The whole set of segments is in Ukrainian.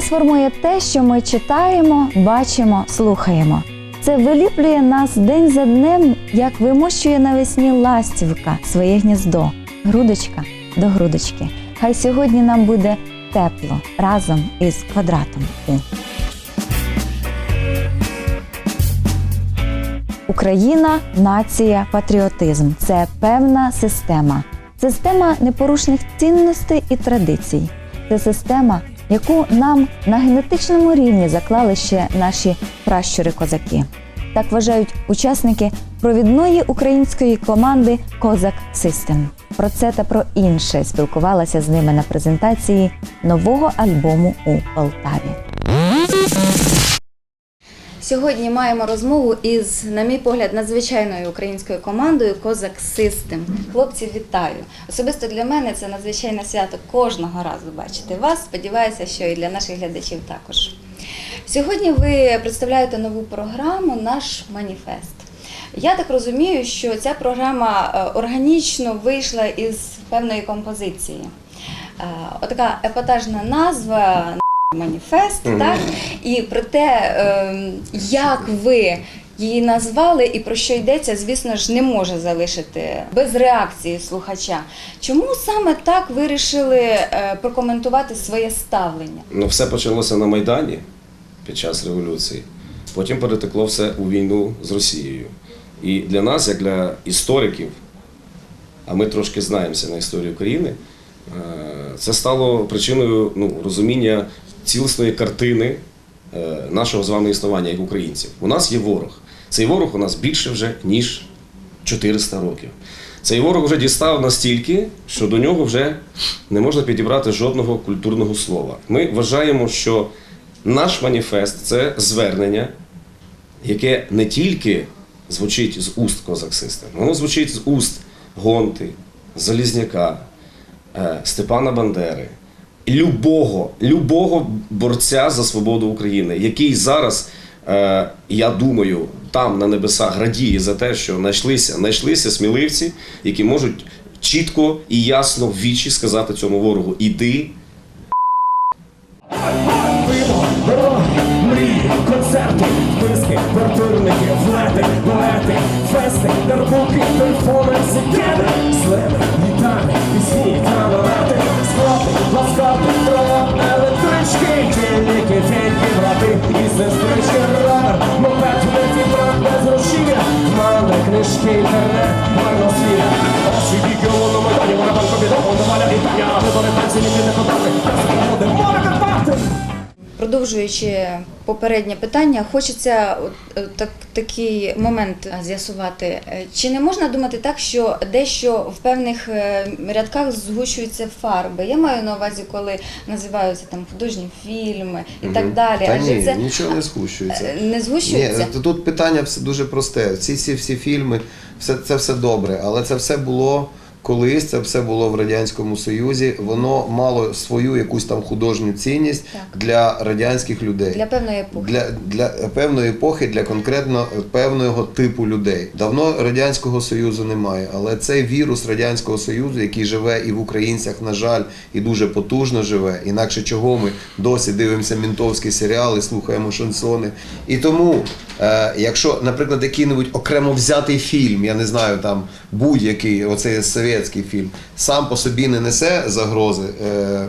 Нас формує те, що ми читаємо, бачимо, слухаємо. Це виліплює нас день за днем, як вимощує навесні ластівка своє гніздо, грудочка до грудочки. Хай сьогодні нам буде тепло разом із квадратом. Україна, нація, патріотизм це певна система. Система непорушних цінностей і традицій. Це система, яку нам на генетичному рівні заклали ще наші пращури-козаки. Так вважають учасники провідної української команди Козак Систем. Про це та про інше спілкувалася з ними на презентації нового альбому у Полтаві. Сьогодні маємо розмову із, на мій погляд, надзвичайною українською командою Козак Систем. Хлопці, вітаю! Особисто для мене це надзвичайне свято кожного разу бачити вас. Сподіваюся, що і для наших глядачів також. Сьогодні ви представляєте нову програму Наш маніфест. Я так розумію, що ця програма е, органічно вийшла із певної композиції. Е, Отака епатажна назва маніфест, Мгм. так? І про те, ем, як ви її назвали і про що йдеться, звісно ж, не може залишити без реакції слухача. Чому саме так вирішили е, прокоментувати своє ставлення? Ну, все почалося на Майдані під час революції. Потім перетекло все у війну з Росією. І для нас, як для істориків, а ми трошки знаємося на історії України, е, це стало причиною ну, розуміння цілісної картини е, нашого з вами існування як українців. У нас є ворог. Цей ворог у нас більше вже, ніж 400 років. Цей ворог вже дістав настільки, що до нього вже не можна підібрати жодного культурного слова. Ми вважаємо, що наш маніфест це звернення, яке не тільки звучить з уст козаксиста, воно звучить з уст Гонти, Залізняка, е, Степана Бандери, любого, любого борця за свободу України, який зараз, е, я думаю, там на небесах радіє за те, що знайшлися, знайшлися сміливці, які можуть чітко і ясно в вічі сказати цьому ворогу: іди концерти, списки, квартирники, флети, поети, фести, дарбуки, телефони, сикети, сливи, гітари, пісні, кавалети, склати, трава, електрички, тільки феньки, брати і сестрички, рамер, мопед, вертібрат, без рушія, мали, книжки, інтернет, марносвіт. Очі віки, на медалі, вона банко вона Валя і Таня, вибори танці, ніки не подати, та свободи, море! Продовжуючи попереднє питання, хочеться е, так, такий момент е, з'ясувати. Е, Чи не можна думати так, що дещо в певних рядках згущуються фарби? Я маю на увазі, коли називаються там художні фільми і так далі. Та Адже ні, це нічого не згущується. не згущується? т- тут питання все дуже просте. Ці всі всі фільми, все це все добре, але це все було колись, це все було в радянському союзі. Воно мало свою якусь там художню цінність Так. для радянських людей. Для певної епохи. Для, для певної епохи, для конкретно певного типу людей. Давно радянського союзу немає, але цей вірус радянського союзу, який живе і в українцях, на жаль, і дуже потужно живе. Інакше чого ми досі дивимося мінтовські серіали, слухаємо шансони. І тому, е, якщо, наприклад, який-небудь окремо взятий фільм, я не знаю, там будь-який, оцей совєтський фільм, сам по собі не несе загрози е,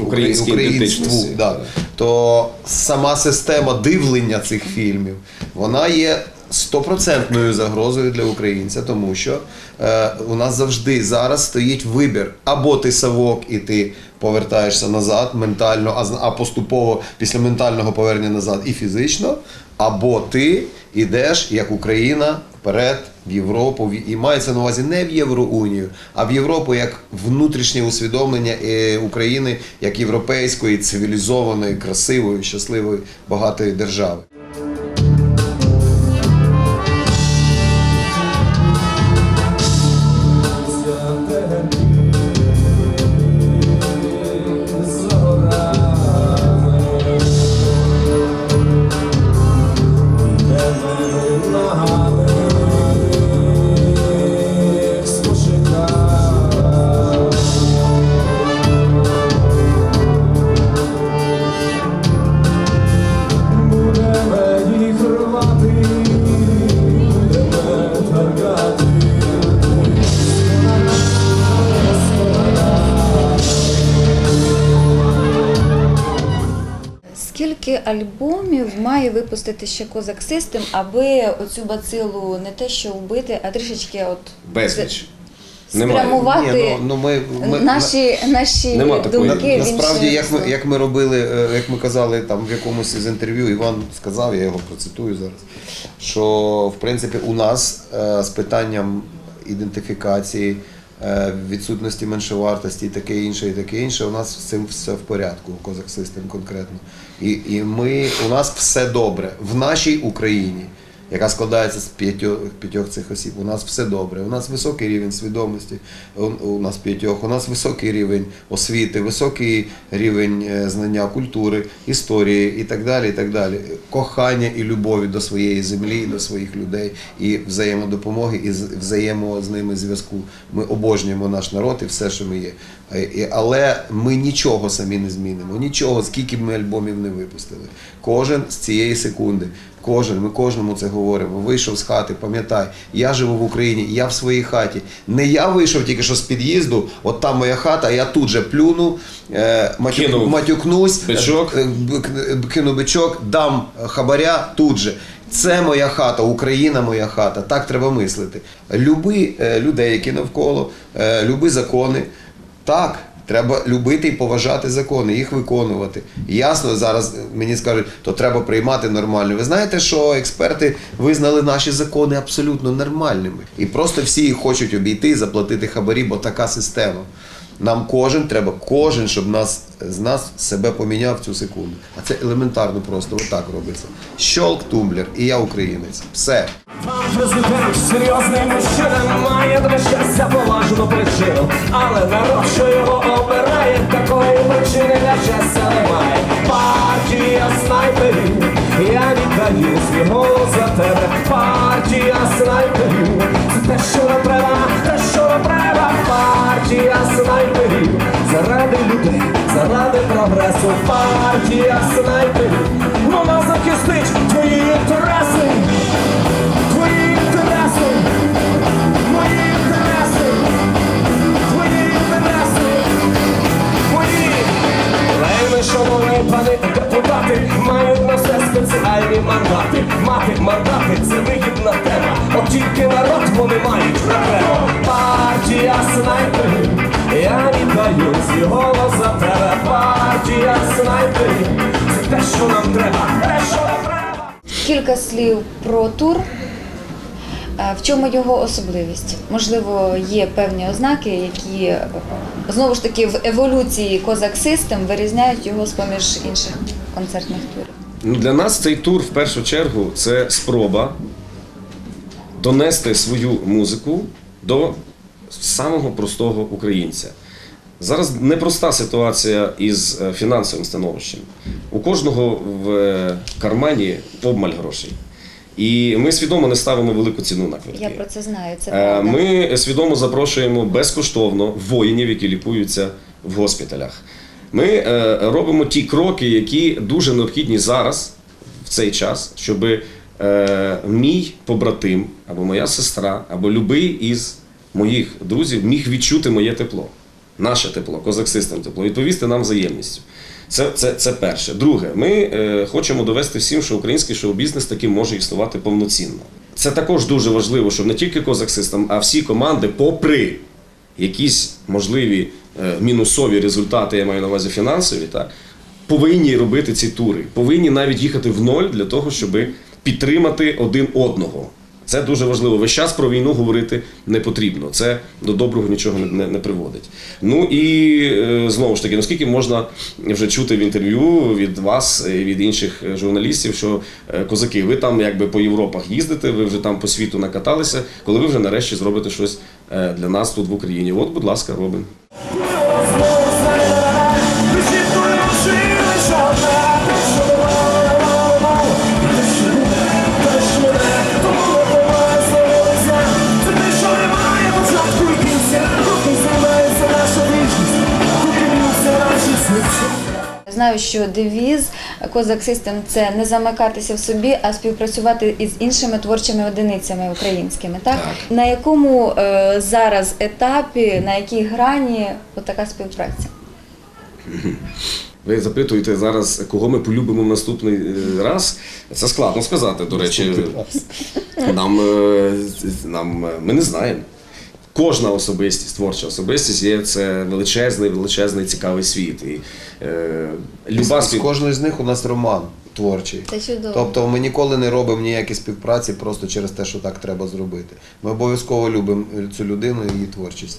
Українській українству, да, то сама система дивлення цих фільмів вона є стопроцентною загрозою для українця, тому що е, у нас завжди зараз стоїть вибір: або ти совок і ти повертаєшся назад ментально, а, а поступово після ментального повернення назад і фізично, або ти йдеш як Україна вперед в Європу, і мається на увазі не в Євроунію, а в Європу як внутрішнє усвідомлення е, України як європейської, цивілізованої, красивої, щасливої, багатої держави. Скільки альбомів має випустити ще Козак System, аби оцю бацилу не те, що вбити, а трішечки от Безліч. Немає. спрямувати Ні, ну, ну, ми, ми, наші, наші Нема такої. думки На, насправді, як ми, як ми робили, е, як ми казали там в якомусь із інтерв'ю, Іван сказав, я його процитую зараз, що в принципі у нас е, з питанням ідентифікації, е, відсутності меншовартості і таке інше, і таке інше, у нас з цим все в порядку, у Козак Систем конкретно. І, і ми, у нас все добре в нашій Україні. Яка складається з п'ятьох, п'ятьох цих осіб. У нас все добре. У нас високий рівень свідомості, у, нас п'ятьох, у нас високий рівень освіти, високий рівень е, знання культури, історії і так далі. і так далі. Кохання і любові до своєї землі, до своїх людей, і взаємодопомоги, і взаємо з ними зв'язку. Ми обожнюємо наш народ і все, що ми є. Е, Але ми нічого самі не змінимо, нічого, скільки б ми альбомів не випустили. Кожен з цієї секунди. Кожен, ми кожному це говоримо. Вийшов з хати, пам'ятай, я живу в Україні, я в своїй хаті. Не я вийшов тільки що з під'їзду, от там моя хата, я тут же плюну, е, Кинув матюкнусь, бичок. е, кину бичок, дам хабаря тут же. Це моя хата, Україна моя хата. Так треба мислити. Люби е, людей, які навколо, люби закони. Так, треба любити і поважати закони, їх виконувати. Ясно, зараз мені скажуть, то треба приймати нормально. Ви знаєте, що експерти визнали наші закони абсолютно нормальними. І просто всі їх хочуть обійти, заплатити хабарі, бо така система. Нам кожен треба, кожен, щоб нас з нас себе поміняв в цю секунду. А це елементарно просто, отак робиться. Щолк, тумблер, і я українець. Все. Президент серйозний мужчина має щастя поважну причину, але народ, що його обирає, такої причини щастя немає. Партія снайперів, я віддаю свій голос за тебе. Партія снайперів, це те, що нам треба, те, що нам треба. Партія снайперів, заради людей, заради прогресу. Партія снайперів, вона захистить твої інтереси. Чому його особливість? Можливо, є певні ознаки, які е, знову ж таки в еволюції Козак System вирізняють його з поміж інших концертних турів. Ну, Для нас цей тур в першу чергу це спроба донести свою музику до самого простого українця. Зараз непроста ситуація із е, фінансовим становищем. У кожного в е, кармані обмаль грошей. І ми свідомо не ставимо велику ціну на квитки. Я про це знаю. Це Е, правда. Ми свідомо запрошуємо безкоштовно воїнів, які лікуються в госпіталях. Ми е, робимо ті кроки, які дуже необхідні зараз, в цей час, щоб е, мій побратим, або моя сестра, або любий із моїх друзів міг відчути моє тепло, наше тепло, козаксистем тепло, відповісти нам взаємністю. Це, це, це перше. Друге, ми е, хочемо довести всім, що український шоу-бізнес таки може існувати повноцінно. Це також дуже важливо, щоб не тільки Козак Систем, а всі команди, попри якісь можливі е, мінусові результати, я маю на увазі фінансові, так, повинні робити ці тури, повинні навіть їхати в ноль для того, щоб підтримати один одного. Це дуже важливо. Весь час про війну говорити не потрібно. Це до доброго нічого не, не, приводить. Ну і е, знову ж таки, наскільки можна вже чути в інтерв'ю від вас і від інших е, журналістів, що е, козаки, ви там якби по Європах їздите, ви вже там по світу накаталися, коли ви вже нарешті зробите щось для нас тут в Україні. От, будь ласка, робимо. Знаю, що девіз Козак System – це не замикатися в собі, а співпрацювати із іншими творчими одиницями українськими. Так, Так. на якому е, зараз етапі, на якій грані така співпраця? Ви запитуєте зараз, кого ми полюбимо в наступний е, раз. Це складно сказати, до речі. Нам, е, нам е, ми не знаємо. Кожна особистість, творча особистість є це величезний, величезний цікавий світ. І, е, люба З спів... кожної з них у нас роман творчий. Це чудово. Тобто ми ніколи не робимо ніякі співпраці просто через те, що так треба зробити. Ми обов'язково любимо цю людину і її творчість.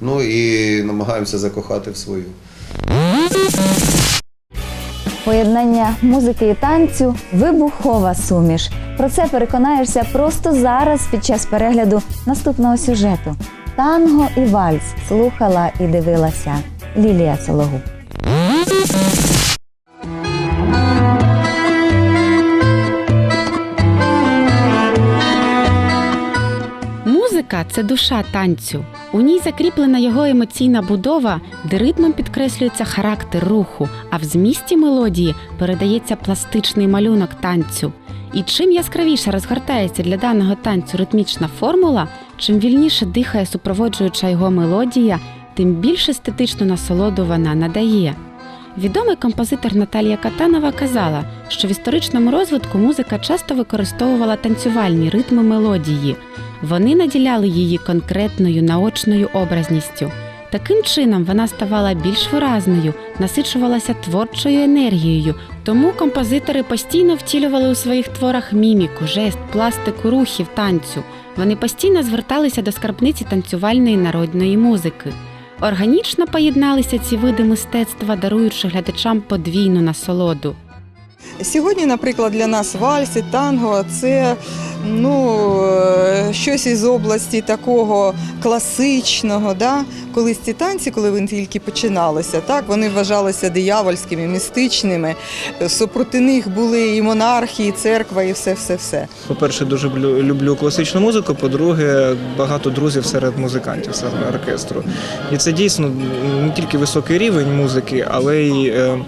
Ну і намагаємося закохати в свою. Поєднання музики і танцю вибухова суміш. Про це переконаєшся просто зараз під час перегляду наступного сюжету. Танго і вальс слухала і дивилася Лілія Сологуб. Музика це душа танцю. У ній закріплена його емоційна будова, де ритмом підкреслюється характер руху, а в змісті мелодії передається пластичний малюнок танцю. І чим яскравіше розгортається для даного танцю ритмічна формула, чим вільніше дихає супроводжуюча його мелодія, тим більш естетичну насолоду вона надає. Відомий композитор Наталія Катанова казала, що в історичному розвитку музика часто використовувала танцювальні ритми мелодії. Вони наділяли її конкретною наочною образністю. Таким чином вона ставала більш виразною, насичувалася творчою енергією. Тому композитори постійно втілювали у своїх творах міміку, жест, пластику рухів танцю. Вони постійно зверталися до скарбниці танцювальної народної музики. Органічно поєдналися ці види мистецтва, даруючи глядачам подвійну насолоду. Сьогодні, наприклад, для нас вальс танго це ну, е, щось із області такого класичного. Да? Колись ці танці, коли вони тільки починалися, так, вони вважалися диявольськими, містичними. Супроти них були і монархи, і церква, і все-все-все. По-перше, дуже люблю, класичну музику. По-друге, багато друзів серед музикантів саме оркестру. І це дійсно не тільки високий рівень музики, але й е,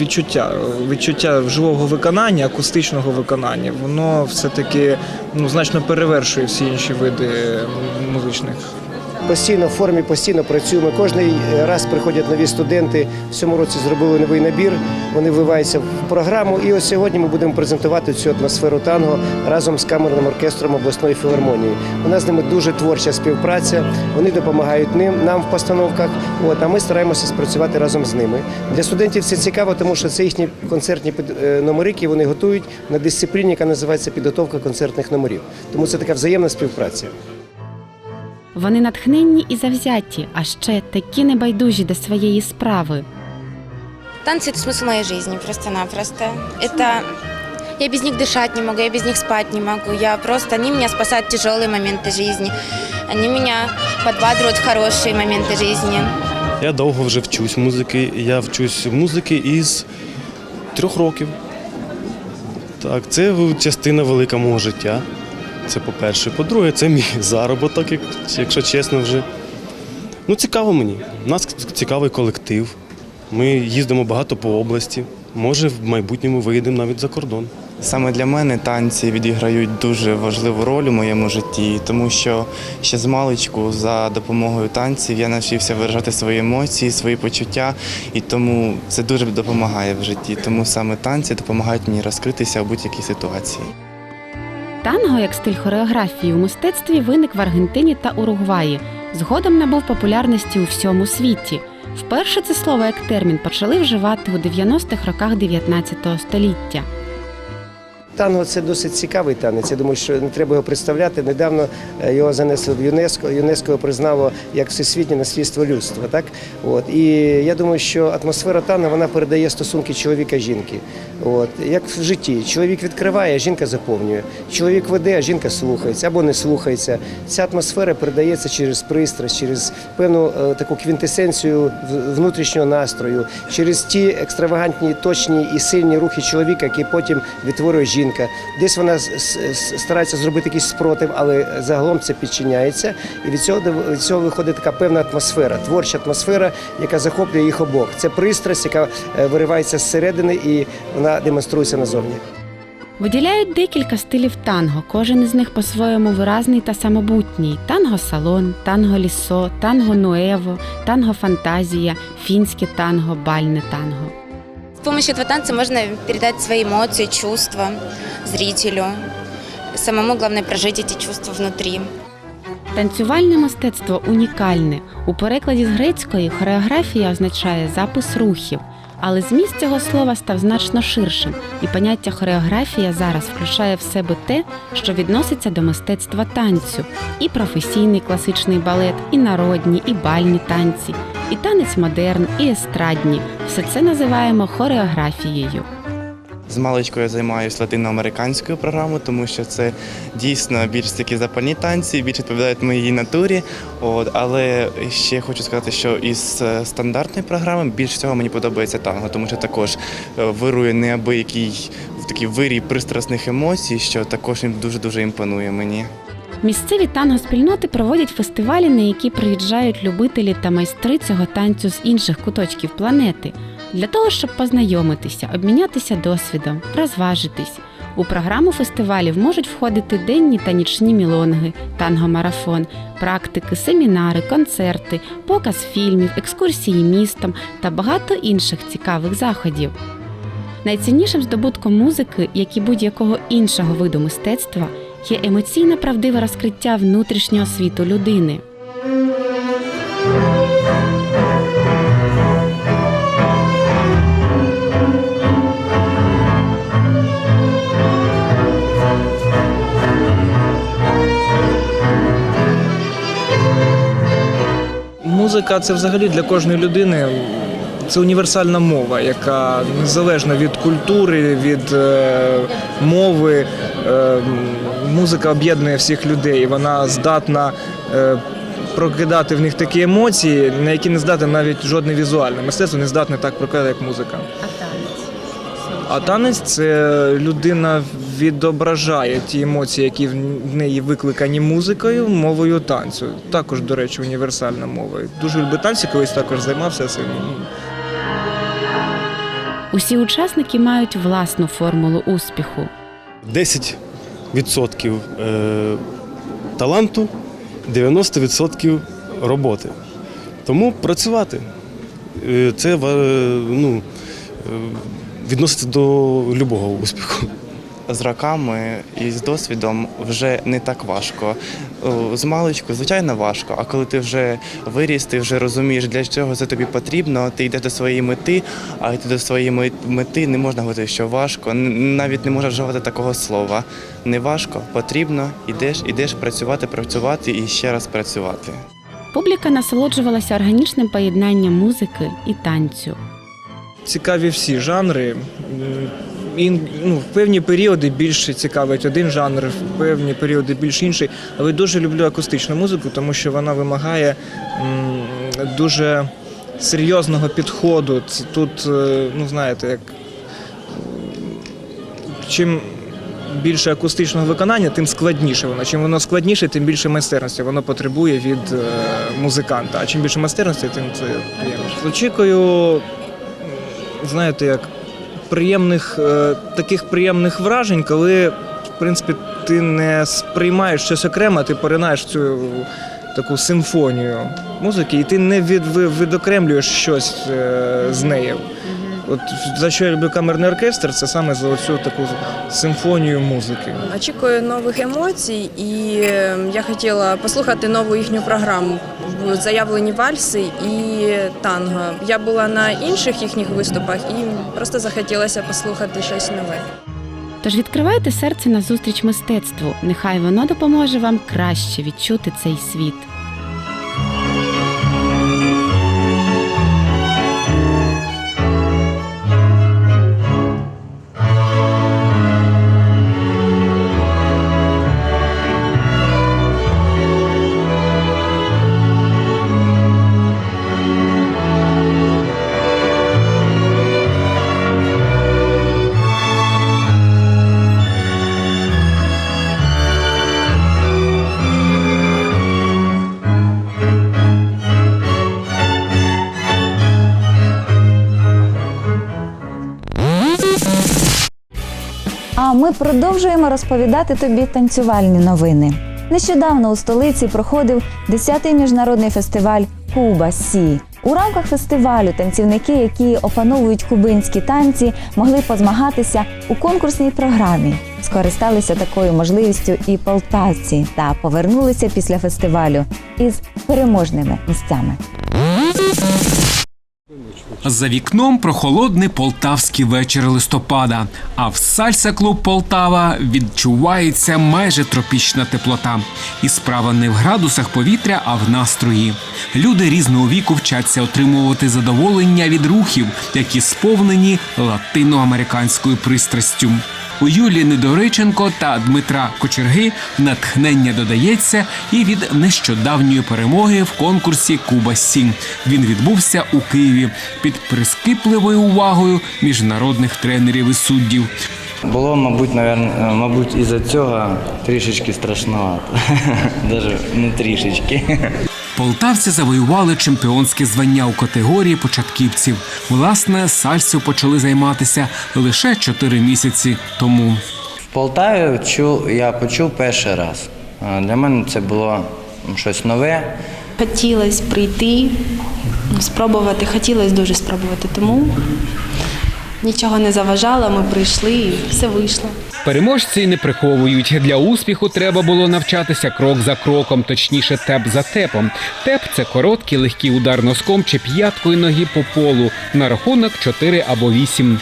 відчуття, відчуття живого виконання, акустичного виконання. Воно все-таки ну, значно перевершує всі інші види музичних постійно в формі, постійно працюємо. Кожний раз приходять нові студенти. В цьому році зробили новий набір. Вони вливаються в програму. І ось сьогодні ми будемо презентувати цю атмосферу танго разом з камерним оркестром обласної філармонії. У нас з ними дуже творча співпраця. Вони допомагають ним нам в постановках. От а ми стараємося спрацювати разом з ними. Для студентів це цікаво, тому що це їхні концертні е, номери, які вони готують на дисципліні, яка називається підготовка концертних номерів. Тому це така взаємна співпраця. Вони натхненні і завзяті, а ще такі небайдужі до своєї справи. Танцы это смысл моей жизни просто-напросто. Это я без них дышать не могу, я без них спать не могу. Я просто они меня спасают в тяжелые моменты жизни. Они меня подбадривают в хорошие моменты жизни. Я довго вже вчусь музики. Я вчусь музики із трьох років. Так, це частина велика мого життя. Це по-перше. По-друге, це мій заробіток, якщо чесно вже. Ну, цікаво мені. У нас цікавий колектив. Ми їздимо багато по області. Може, в майбутньому виїдемо навіть за кордон. Саме для мене танці відіграють дуже важливу роль у моєму житті, тому що ще з маличку за допомогою танців я навчився виражати свої емоції, свої почуття, і тому це дуже допомагає в житті. Тому саме танці допомагають мені розкритися у будь-якій ситуації. Танго як стиль хореографії у мистецтві виник в Аргентині та Уругваї. Згодом набув популярності у всьому світі. Вперше це слово як термін почали вживати у 90-х роках 19 століття. Танго це досить цікавий танець. Я думаю, що не треба його представляти. Недавно е, його занесли в ЮНЕСКО. ЮНЕСКО його признало як всесвітнє наслідство людства. Так от і я думаю, що атмосфера танго вона передає стосунки чоловіка жінки. От як в житті, чоловік відкриває, а жінка заповнює. Чоловік веде, а жінка слухається або не слухається. Ця атмосфера передається через пристрасть, через певну е, таку квінтесенцію внутрішнього настрою, через ті екстравагантні, точні і сильні рухи чоловіка, які потім відтворює жінка. Десь вона старається зробити якийсь спротив, але загалом це підчиняється. І від цього від цього виходить така певна атмосфера, творча атмосфера, яка захоплює їх обох. Це пристрасть, яка е, виривається зсередини і вона демонструється назовні. Виділяють декілька стилів танго, кожен із них по-своєму виразний та самобутній: танго салон, танго лісо, танго нуево, танго фантазія, фінське танго, бальне танго. С помощью этого танца можно передать свои эмоции, чувства зрителю. Самому главное прожить эти чувства внутри. Танцювальне мистецтво унікальне. У перекладі з грецької хореографія означає запис рухів, але зміст цього слова став значно ширшим, і поняття хореографія зараз включає в себе те, що відноситься до мистецтва танцю, і професійний класичний балет, і народні, і бальні танці, і танець модерн, і естрадні. Все це називаємо хореографією. З маличкою я займаюся латиноамериканською програмою, тому що це дійсно більш такі запальні танці, більш відповідають моїй натурі. От, але ще хочу сказати, що із е, стандартної програми більш всього мені подобається танго, тому що також е, вирує неабиякий такий вирій пристрасних емоцій, що також їм дуже-дуже імпонує мені. Місцеві танго-спільноти проводять фестивалі, на які приїжджають любителі та майстри цього танцю з інших куточків планети, для того, щоб познайомитися, обмінятися досвідом, розважитись. У програму фестивалів можуть входити денні та нічні мілонги, танго-марафон, практики, семінари, концерти, показ фільмів, екскурсії містом та багато інших цікавих заходів. Найціннішим здобутком музики, як і будь-якого іншого виду мистецтва, є емоційно правдиве розкриття внутрішнього світу людини. Музика це взагалі для кожної людини. Це універсальна мова, яка незалежно від культури, від е, мови. Е, музика об'єднує всіх людей. Вона здатна е, прокидати в них такі емоції, на які не здатне навіть жодне візуальне мистецтво не здатне так прокидати, як музика. А танець це людина відображає ті емоції, які в неї викликані музикою, мовою танцю. Також, до речі, універсальна мова. Дуже люблю танці, колись також займався цим. Усі учасники мають власну формулу успіху. 10% е, таланту, 90% роботи. Тому працювати. Е, Це ну, е, відноситься до любого успіху. З роками і з досвідом вже не так важко. З маличку, звичайно, важко. А коли ти вже виріс, ти вже розумієш, для чого це тобі потрібно, ти йдеш до своєї мети, а йти до своєї мети не можна говорити, що важко. Навіть не можна вживати такого слова. Не важко, потрібно, ідеш, ідеш працювати, працювати і ще раз працювати. Публіка насолоджувалася органічним поєднанням музики і танцю. Цікаві всі жанри. І, ну, в певні періоди більше цікавить один жанр, в певні періоди більш інший. Але дуже люблю акустичну музику, тому що вона вимагає м, дуже серйозного підходу. Тут, е, ну знаєте, як чим більше акустичного виконання, тим складніше воно. Чим воно складніше, тим більше майстерності воно потребує від е, музиканта. А чим більше майстерності, тим це приємніше. Очікую, знаєте, як приємних, е, таких приємних вражень, коли, в принципі, ти не сприймаєш щось окремо, ти поринаєш цю таку симфонію музики, і ти не від, відокремлюєш щось е, з нею. От за що я люблю камерний оркестр, це саме за оцю таку симфонію музики. Очікую нових емоцій, і е, я хотіла послухати нову їхню програму. Заявлені вальси і танго. Я була на інших їхніх виступах і просто захотілося послухати щось нове. Тож відкривайте серце на зустріч мистецтву. Нехай воно допоможе вам краще відчути цей світ. Продовжуємо розповідати тобі танцювальні новини. Нещодавно у столиці проходив 10-й міжнародний фестиваль Куба Сі. У рамках фестивалю танцівники, які опановують кубинські танці, могли позмагатися у конкурсній програмі. Скористалися такою можливістю і полтавці та повернулися після фестивалю із переможними місцями. За вікном прохолодний полтавський вечір листопада. А в сальса клуб Полтава відчувається майже тропічна теплота. І справа не в градусах повітря, а в настрої. Люди різного віку вчаться отримувати задоволення від рухів, які сповнені латиноамериканською пристрастю. У Юлії Недориченко та Дмитра Кочерги натхнення додається і від нещодавньої перемоги в конкурсі Куба Сім. Він відбувся у Києві під прискіпливою увагою міжнародних тренерів і суддів. Було, мабуть, навер- мабуть, із-за цього трішечки страшновато. Даже не трішечки. Полтавці завоювали чемпіонське звання у категорії початківців. Власне, сальсою почали займатися лише 4 місяці тому. В Полтаві чув, я почув перший раз. Для мене це було щось нове. Хотілося прийти, спробувати, хотілося дуже спробувати, тому нічого не заважало, ми прийшли і все вийшло. Переможці не приховують. Для успіху треба було навчатися крок за кроком, точніше, теп за тепом. Теп це короткий легкий удар носком чи п'яткою ноги по полу на рахунок 4 або 8.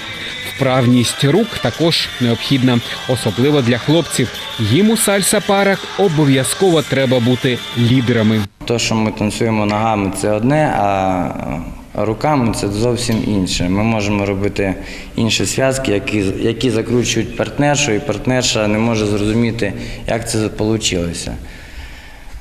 Вправність рук також необхідна, особливо для хлопців. Їм у сальса парах обов'язково треба бути лідерами. То, що ми танцюємо ногами, це одне, а руками це зовсім інше. Ми можемо робити інші зв'язки, які, які закручують партнершу, і партнерша не може зрозуміти, як це вийшло.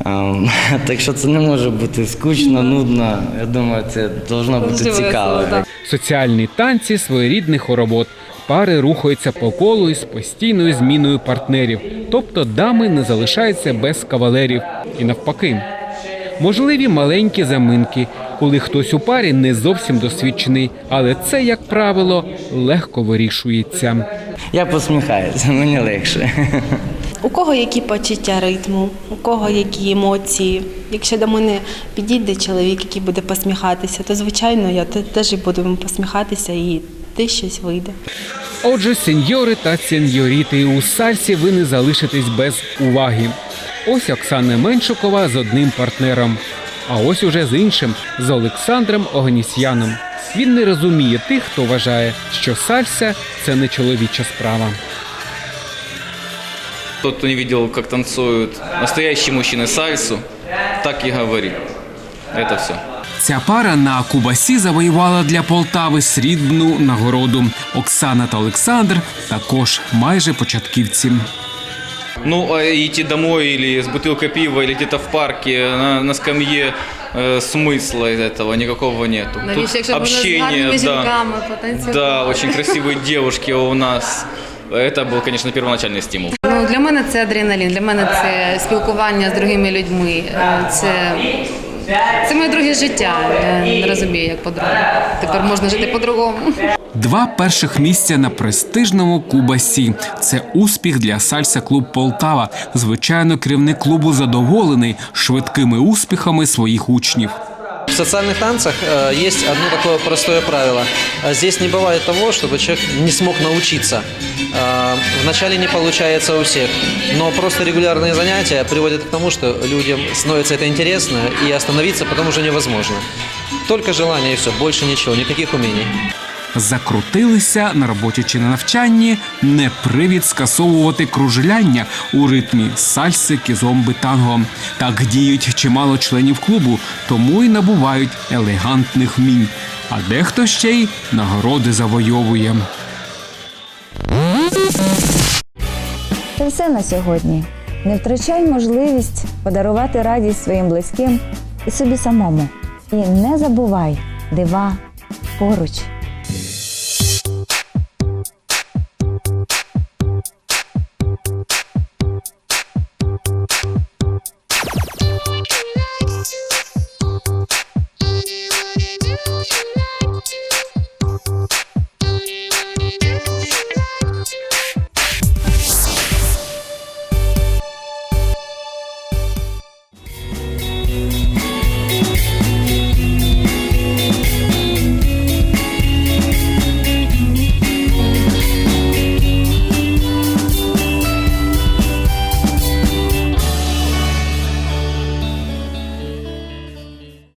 Ем, Так що це не може бути скучно, нудно. Я думаю, це повинно бути цікаво. Соціальні танці своєрідний хоровод. Пари рухаються по колу із постійною зміною партнерів, тобто дами не залишаються без кавалерів. І навпаки. Можливі маленькі заминки, коли хтось у парі не зовсім досвідчений, але це, як правило, легко вирішується. Я посміхаюся, мені легше. У кого які почуття ритму, у кого які емоції. Якщо до мене підійде чоловік, який буде посміхатися, то звичайно я теж і буду посміхатися і десь щось вийде. Отже, сеньори та сеньоріти, у сальсі ви не залишитесь без уваги. Ось Оксана Меншикова з одним партнером, а ось уже з іншим з Олександром Оганісяном. Він не розуміє тих, хто вважає, що сальса це не чоловіча справа. Тот, кто не видел, как танцуют настоящие мужчины сальсу, так и говорит. Это все. Ця пара на Кубасі завоювала для Полтави срібну нагороду. Оксана та Олександр також майже початківці. Ну, а идти домой или с бутылкой пива, или где-то в парке, на, на скамье, э, смысла из этого никакого нету. Навіщо, якщо можна з гарними жінками потанцювати? да, очень красивые девушки у нас. Это был, конечно, первоначальный стимул. Ну, для мене це адреналін, для мене це спілкування з другими людьми. Е, Це, це моє друге життя. Я не розумію, як по-другому. Тепер можна жити по-другому. Два перших місця на престижному Кубасі. Це успіх для сальса клуб Полтава. Звичайно, керівник клубу задоволений швидкими успіхами своїх учнів. В социальных танцах э, есть одно такое простое правило. Э, Здесь не бывает того, чтобы человек не смог научиться. Э, Вначале не получается у всех, но просто регулярные занятия приводят к тому, что людям становится это интересно, и остановиться потом уже невозможно. Только желание и все, больше ничего, никаких умений. Закрутилися на роботі чи на навчанні не привід скасовувати кружляння у ритмі сальси, кізомби, танго. Так діють чимало членів клубу, тому й набувають елегантних вмінь. А дехто ще й нагороди завойовує. Це все на сьогодні. Не втрачай можливість подарувати радість своїм близьким і собі самому. І не забувай дива поруч.